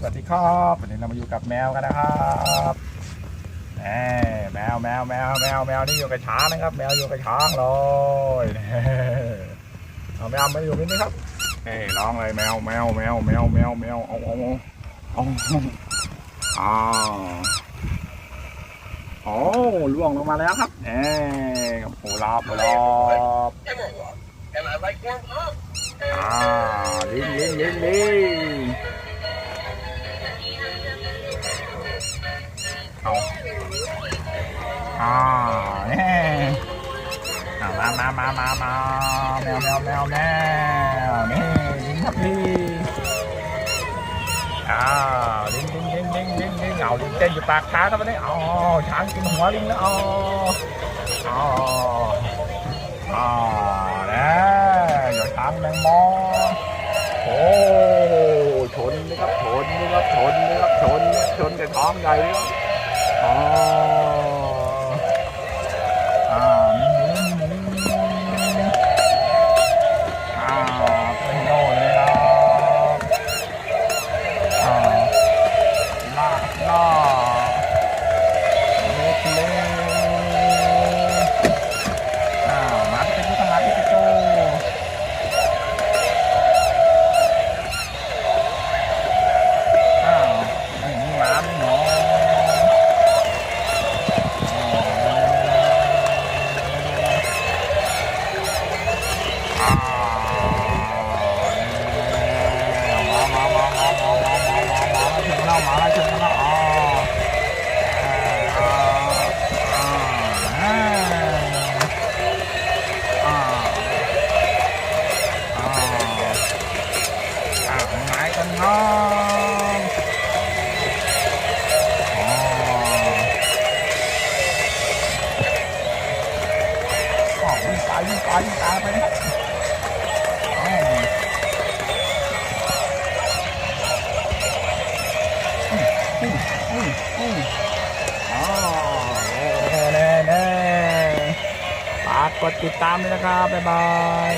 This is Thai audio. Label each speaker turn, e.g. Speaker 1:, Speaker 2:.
Speaker 1: สวัสดีครับวันนี้เรามาอยู่กับแมวกันนะครับแหมแมวแมวแมวแมวแมวนี่อยู่กับช้างนะครับ แมวอยู่กับช้างเลยเอาแมวมาอยู่นี่นะครับเอ้ยร้องเลยแมวแมวแมวแมวแมวแมวเอาเอาเอาเอาอ่าโอ้ล่วงลงมาแล้วครับเอ้ยโอ้ลาบลาบ
Speaker 2: And I like warm up.
Speaker 1: อ่าลิงลิงลิงลิง อ่าเนี่ยอ่ามามามามามาแมวแมวแมวแมวนี่ลิงครับพี่อ่าลิงลิงลิงลิงลิงลิงเอาลิงเต้นอยู่ปากช้างแล้ววันนี้อ๋อช้างกินหัวลิงแล้วอ๋ออ๋ออ๋อนะอย่าช้างแมงมอโอ้ชนนะครับชนนะครับชนนะครับชนชนกับท้องใหญ่เลยครับ นน้องอ๋ออ๋อวิ่งไปวิ่งไปวิ่งตามไปนะอืมอืมอืมอ๋อแน่แน่แน่ฝากกดติดตามด้วยนะครับ บ๊ายบาย